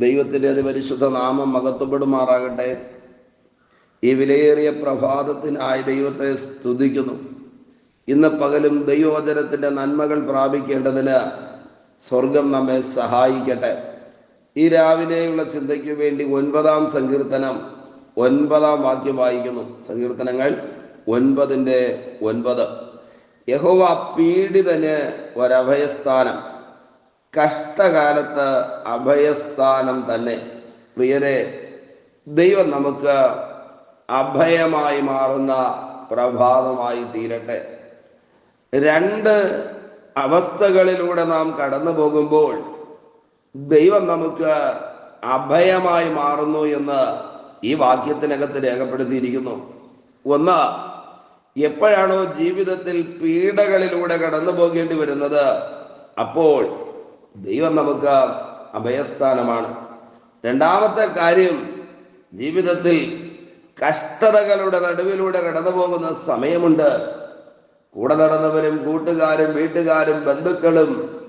ദൈവത്തിന്റെ അതിപരിശുദ്ധ നാമം മകത്വപ്പെടുമാറാകട്ടെ ഈ വിലയേറിയ പ്രഭാതത്തിനായി ദൈവത്തെ സ്തുതിക്കുന്നു. ഇന്ന് പകലും ദൈവവചനത്തിന്റെ നന്മകൾ പ്രാപിക്കേണ്ടതിന് സ്വർഗം നമ്മെ സഹായിക്കട്ടെ. ഈ രാവിലെയുള്ള ചിന്തയ്ക്ക് വേണ്ടി ഒൻപതാം സങ്കീർത്തനം ഒൻപതാം വാക്യം വായിക്കുന്നു. സങ്കീർത്തനങ്ങൾ ഒൻപതിന്റെ ഒൻപത്. യഹോവ പീഡിതന് ഒരഭയസ്ഥാനം. കഷ്ടകാലത്ത് അഭയസ്ഥാനം തന്നെ. പ്രിയരെ ദൈവം നമുക്ക് അഭയമായി മാറുന്ന പ്രഭാതമായി തീരട്ടെ. രണ്ട് അവസ്ഥകളിലൂടെ നാം കടന്നു പോകുമ്പോൾ ദൈവം നമുക്ക് അഭയമായി മാറുന്നു എന്ന് ഈ വാക്യത്തിനകത്ത് രേഖപ്പെടുത്തിയിരിക്കുന്നു. ഒന്ന് എപ്പോഴാണോ ജീവിതത്തിൽ പീഡകളിലൂടെ കടന്നു പോകേണ്ടി വരുന്നത് അപ്പോൾ ദൈവം നമുക്ക് അഭയസ്ഥാനമാണ്. രണ്ടാമത്തെ കാര്യം ജീവിതത്തിൽ കഷ്ടതകളുടെ നടുവിലൂടെ കടന്നു പോകുന്ന സമയമുണ്ട്. കൂടെ നടന്നവരും കൂട്ടുകാരും വീട്ടുകാരും ബന്ധുക്കളും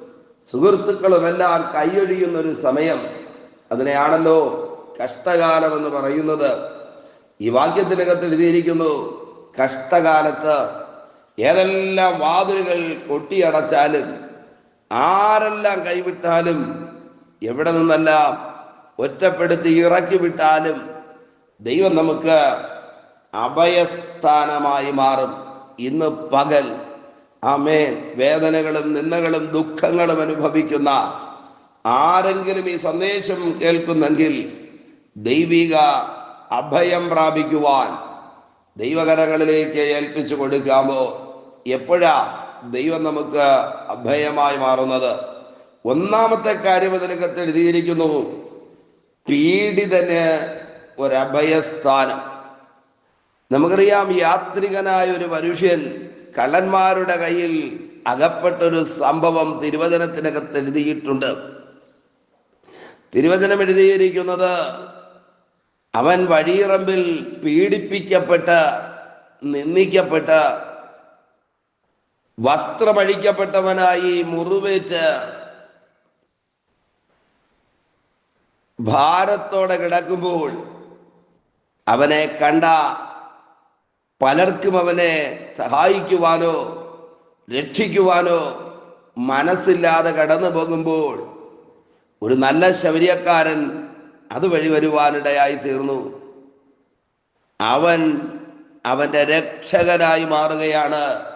സുഹൃത്തുക്കളും എല്ലാം കൈയൊഴിയുന്ന ഒരു സമയം. അതിനെയാണല്ലോ കഷ്ടകാലം എന്ന് പറയുന്നത്. ഈ വാക്യത്തിനകത്ത് എഴുതിയിരിക്കുന്നു കഷ്ടകാലത്ത് ഏതെല്ലാം വാതിലുകൾ കൊട്ടിയടച്ചാലും ആരെല്ലാം കൈവിട്ടാലും എവിടെ നിന്നല്ല ഒറ്റപ്പെടുത്തി ഇറക്കി വിട്ടാലും ദൈവം നമുക്ക് അഭയസ്ഥാനമായി മാറും. ഇന്ന് പകൽ അമേൻ വേദനകളും നിന്ദകളും ദുഃഖങ്ങളും അനുഭവിക്കുന്ന ആരെങ്കിലും ഈ സന്ദേശം കേൾക്കുന്നെങ്കിൽ ദൈവിക അഭയം പ്രാപിക്കുവാൻ ദൈവകരങ്ങളിലേക്ക് ഏൽപ്പിച്ചു കൊടുക്കാമോ? എപ്പോഴാ? ദൈവം നമുക്ക് അഭയമായി മാറുന്നത്. ഒന്നാമത്തെ കാര്യം ഇതിനകത്ത് എഴുതിയിരിക്കുന്നു പീഡിതന് ഒരഭയസ്ഥാനം. നമുക്കറിയാം യാത്രികനായ ഒരു മനുഷ്യൻ കള്ളന്മാരുടെ കയ്യിൽ അകപ്പെട്ടൊരു സംഭവം തിരുവചനത്തിനകത്ത് എഴുതിയിട്ടുണ്ട് തിരുവചനം എഴുതിയിരിക്കുന്നത് അവൻ വഴിയിറമ്പിൽ പീഡിപ്പിക്കപ്പെട്ട് നിന്ദിക്കപ്പെട്ട് വസ്ത്രമഴിക്കപ്പെട്ടവനായി മുറിവേറ്റ് ഭാരത്തോടെ കിടക്കുമ്പോൾ അവനെ കണ്ട പലർക്കും അവനെ സഹായിക്കുവാനോ രക്ഷിക്കുവാനോ മനസ്സില്ലാതെ കടന്നു പോകുമ്പോൾ ഒരു നല്ല ശൗര്യക്കാരൻ അതുവഴി വരുവാനിടയായി തീർന്നു. അവൻ അവന്റെ രക്ഷകനായി മാറുകയാണ്.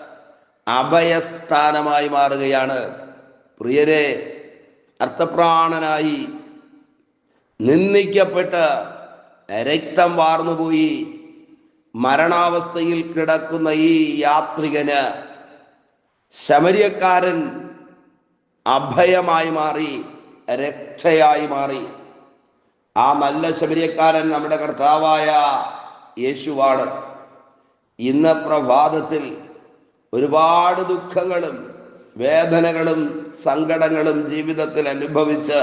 അഭയസ്ഥാനമായി മാറുകയാണ്. പ്രിയരെ അർത്ഥപ്രാണനായി നിന്ദിക്കപ്പെട്ട് രക്തം വാർന്നുപോയി മരണാവസ്ഥയിൽ കിടക്കുന്ന ഈ യാത്രികന് ശമരിയക്കാരൻ അഭയമായി മാറി രക്ഷയായി മാറി. ആ നല്ല ശബരിയക്കാരൻ നമ്മുടെ കർത്താവായ യേശുവാണ്. ഇന്ന് പ്രഭാതത്തിൽ ഒരുപാട് ദുഃഖങ്ങളും വേദനകളും സങ്കടങ്ങളും ജീവിതത്തിൽ അനുഭവിച്ച്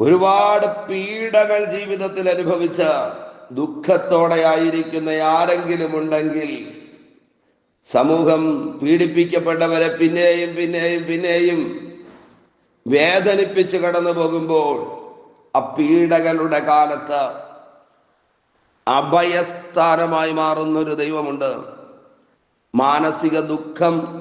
ഒരുപാട് പീഡകൾ ജീവിതത്തിൽ അനുഭവിച്ച ദുഃഖത്തോടെ ആയിരിക്കുന്ന ആരെങ്കിലും ഉണ്ടെങ്കിൽ സമൂഹം പീഡിപ്പിക്കപ്പെട്ടവരെ പിന്നെയും പിന്നെയും പിന്നെയും വേദനിപ്പിച്ച് കടന്നു പോകുമ്പോൾ ആ പീഡകളുടെ കാലത്ത് അഭയസ്ഥാനമായി മാറുന്നൊരു ദൈവമുണ്ട്. മാനസിക ദുഃഖം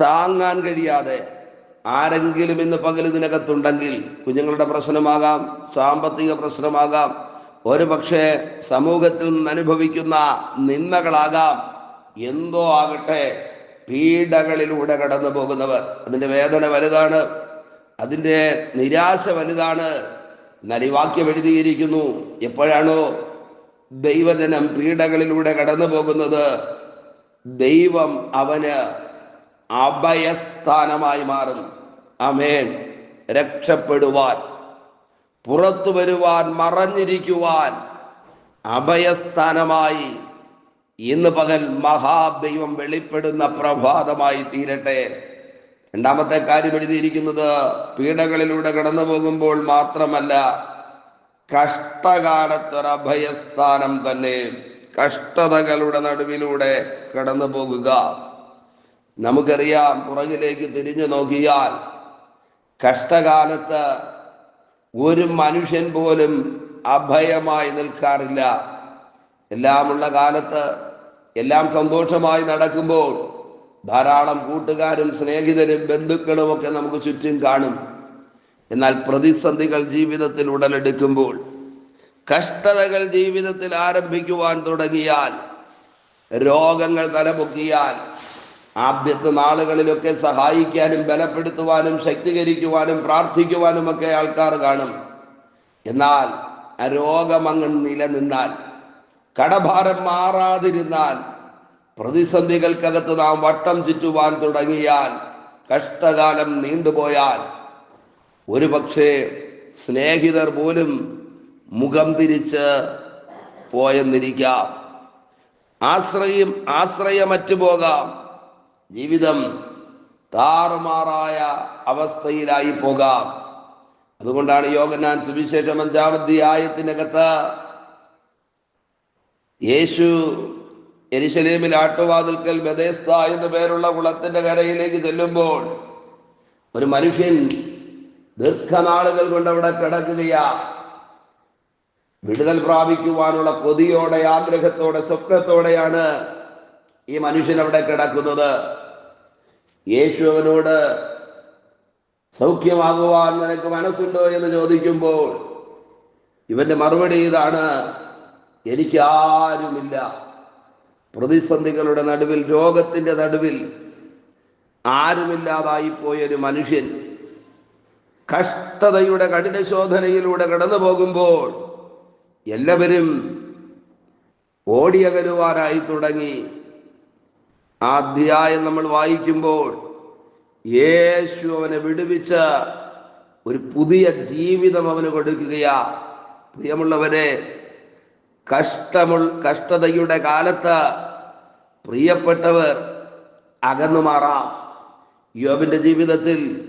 താങ്ങാൻ കഴിയാതെ ആരെങ്കിലും ഇന്ന് പകൽ ഇതിനകത്തുണ്ടെങ്കിൽ കുഞ്ഞുങ്ങളുടെ പ്രശ്നമാകാം സാമ്പത്തിക പ്രശ്നമാകാം ഒരു പക്ഷേ സമൂഹത്തിൽ നിന്ന് അനുഭവിക്കുന്ന നിന്ദകളാകാം. എന്തോ ആകട്ടെ പീഡകളിലൂടെ കടന്നു പോകുന്നവർ. അതിന്റെ വേദന വലുതാണ്. അതിന്റെ നിരാശ വലുതാണ്. എന്നാൽ വാക്യം എഴുതിയിരിക്കുന്നു. എപ്പോഴാണോ ദൈവജനം പീഡകളിലൂടെ കടന്നു പോകുന്നത് ദൈവം അവന് അഭയസ്ഥാനമായി മാറും. അമേൻ രക്ഷപ്പെടുവാൻ പുറത്തു വരുവാൻ മറഞ്ഞിരിക്കുവാൻ അഭയസ്ഥാനമായി ഇന്ന് പകൽ മഹാദൈവം വെളിപ്പെടുന്ന പ്രഭാതമായി തീരട്ടെ. രണ്ടാമത്തെ കാര്യം എഴുതിയിരിക്കുന്നത് പീഡകളിലൂടെ കടന്നു പോകുമ്പോൾ മാത്രമല്ല കഷ്ടകാലത്തൊരഭയസ്ഥാനം തന്നെ കഷ്ടതകളുടെ നടുവിലൂടെ കടന്നു പോകുക. നമുക്കറിയാം പുറകിലേക്ക് തിരിഞ്ഞു നോക്കിയാൽ കഷ്ടകാലത്ത് ഒരു മനുഷ്യൻ പോലും അഭയമായി നിൽക്കാറില്ല. എല്ലാമുള്ള കാലത്ത് എല്ലാം സന്തോഷമായി നടക്കുമ്പോൾ ധാരാളം കൂട്ടുകാരും സ്നേഹിതരും ബന്ധുക്കളും ഒക്കെ നമുക്ക് ചുറ്റും കാണും. എന്നാൽ പ്രതിസന്ധികൾ ജീവിതത്തിൽ ഉടലെടുക്കുമ്പോൾ കഷ്ടതകൾ ജീവിതത്തിൽ ആരംഭിക്കുവാൻ തുടങ്ങിയാൽ രോഗങ്ങൾ തലപൊക്കിയാൽ ആദ്യത്തെ നാളുകളിലൊക്കെ സഹായിക്കാനും ബലപ്പെടുത്തുവാനും ശക്തീകരിക്കുവാനും പ്രാർത്ഥിക്കുവാനും ഒക്കെ ആൾക്കാർ കാണും. എന്നാൽ രോഗമങ്ങ് നിലനിന്നാൽ കടഭാരം മാറാതിരുന്നാൽ പ്രതിസന്ധികൾക്കകത്ത് നാം വട്ടം ചുറ്റുവാൻ തുടങ്ങിയാൽ കഷ്ടകാലം നീണ്ടുപോയാൽ ഒരു പക്ഷേ സ്നേഹിതർ പോലും മുഖം തിരിച്ച് പോയെന്നിരിക്കാം. ആശ്രയം ആശ്രയമറ്റു പോകാം. ജീവിതം താറുമാറായ അവസ്ഥയിലായി പോകാം. അതുകൊണ്ടാണ് യോഗനാൻ സുവിശേഷം അഞ്ചാമധ്യായത്തിനകത്ത് യേശു എരിശലേമിൽ ആട്ടുവാതിൽക്കൽ ബദേസ്ത എന്നു പേരുള്ള കുളത്തിന്റെ കരയിലേക്ക് ചെല്ലുമ്പോൾ ഒരു മനുഷ്യൻ ദീർഘനാളുകൾ കൊണ്ട് അവിടെ കിടക്കുകയാ. വിടുതൽ പ്രാപിക്കുവാനുള്ള കൊതിയോടെ ആഗ്രഹത്തോടെ സ്വപ്നത്തോടെയാണ് ഈ മനുഷ്യൻ അവിടെ കിടക്കുന്നത്. യേശു അവനോട് സൗഖ്യമാകുവാൻ നിനക്ക് മനസ്സുണ്ടോ? എന്ന് ചോദിക്കുമ്പോൾ ഇവന്റെ മറുപടി ഇതാണ് എനിക്ക് ആരുമില്ല പ്രതിസന്ധികളുടെ നടുവിൽ രോഗത്തിന്റെ നടുവിൽ ആരുമില്ലാതായി പോയൊരു മനുഷ്യൻ കഷ്ടതയുടെ കഠിനശോധനയിലൂടെ കടന്നു പോകുമ്പോൾ എല്ലാവരും ഓടിയകലുവാനായി തുടങ്ങി. ആ അധ്യായം നമ്മൾ വായിക്കുമ്പോൾ യേശു അവനെ വിടുവിച്ച ഒരു പുതിയ ജീവിതം അവന് കൊടുക്കുകയാ. പ്രിയമുള്ളവരെ കഷ്ടമു കഷ്ടതയുടെ കാലത്ത് പ്രിയപ്പെട്ടവർ അകന്നു മാറാം യോബിന്റെ ജീവിതത്തിൽ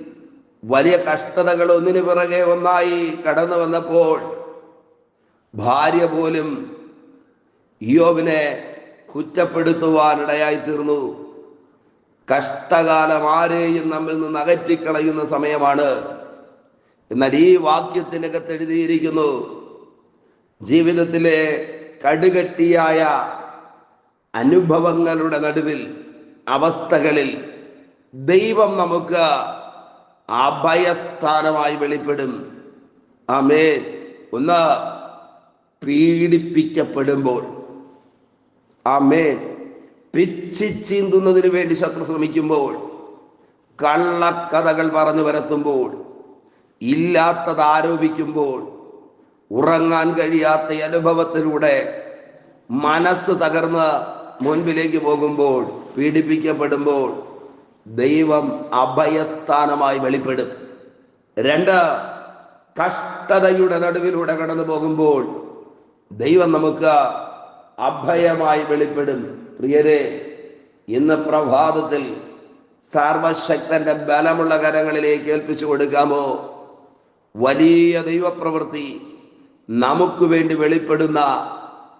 വലിയ കഷ്ടതകൾ ഒന്നിനു പിറകെ ഒന്നായി കടന്നു വന്നപ്പോൾ ഭാര്യ പോലും യോബിനെ കുറ്റപ്പെടുത്തുവാനിടയായി തീർന്നു. കഷ്ടകാലം ആരെയും നമ്മിൽ നിന്ന് അകറ്റിക്കളയുന്ന സമയമാണ്. എന്നാൽ ഈ വാക്യത്തിനകത്ത് എഴുതിയിരിക്കുന്നു ജീവിതത്തിലെ കടുകട്ടിയായ അനുഭവങ്ങളുടെ നടുവിൽ അവസ്ഥകളിൽ ദൈവം നമുക്ക് അഭയസ്ഥാനമായി വെളിപ്പെടും. ആമേ ഒന്ന് പീഡിപ്പിക്കപ്പെടുമ്പോൾ. ആമേൻ. പിച്ചി ചീന്തുന്നതിന് വേണ്ടി ശത്രു ശ്രമിക്കുമ്പോൾ. കള്ളക്കഥകൾ പറഞ്ഞു വരത്തുമ്പോൾ ഇല്ലാത്തത് ആരോപിക്കുമ്പോൾ. ഉറങ്ങാൻ കഴിയാത്ത അനുഭവത്തിലൂടെ മനസ്സ് തകർന്ന് മുൻപിലേക്ക് പോകുമ്പോൾ പീഡിപ്പിക്കപ്പെടുമ്പോൾ ദൈവം അഭയസ്ഥാനമായി വെളിപ്പെടും. രണ്ട് കഷ്ടതയുടെ നടുവിലൂടെ കടന്നു പോകുമ്പോൾ ദൈവം നമുക്ക് അഭയമായി വെളിപ്പെടും. പ്രിയരെ ഇന്ന് പ്രഭാതത്തിൽ സർവശക്തന്റെ ബലമുള്ള കരങ്ങളിലേക്ക് ഏൽപ്പിച്ചു കൊടുക്കാമോ? വലിയ ദൈവപ്രവൃത്തി നമുക്ക് വേണ്ടി വെളിപ്പെടുന്ന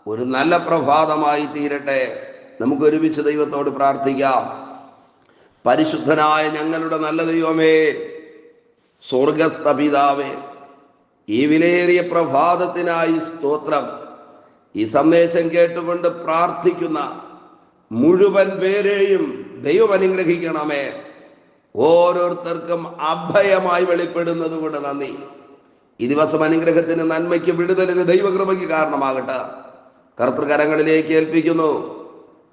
ഒരു നല്ല പ്രഭാതമായി തീരട്ടെ. നമുക്ക് ഒരുമിച്ച് ദൈവത്തോട് പ്രാർത്ഥിക്കാം. പരിശുദ്ധനായ ഞങ്ങളുടെ നല്ല ദൈവമേ സ്വർഗസ്ഥ പിതാവേ ഈ വിലയേറിയ പ്രഭാതത്തിനായി സ്തോത്രം. ഈ സന്ദേശം കേട്ടുകൊണ്ട് പ്രാർത്ഥിക്കുന്ന മുഴുവൻ പേരെയും ദൈവം അനുഗ്രഹിക്കണമേ. ഓരോരുത്തർക്കും അഭയമായി വെളിപ്പെടുന്നത് കൊണ്ട് നന്ദി. ഈ ദിവസം അനുഗ്രഹത്തിന് നന്മയ്ക്ക് വിടുതലിന് ദൈവകൃപയ്ക്ക് കാരണമാകട്ടെ. കർത്തൃകരങ്ങളിലേക്ക് ഏൽപ്പിക്കുന്നു.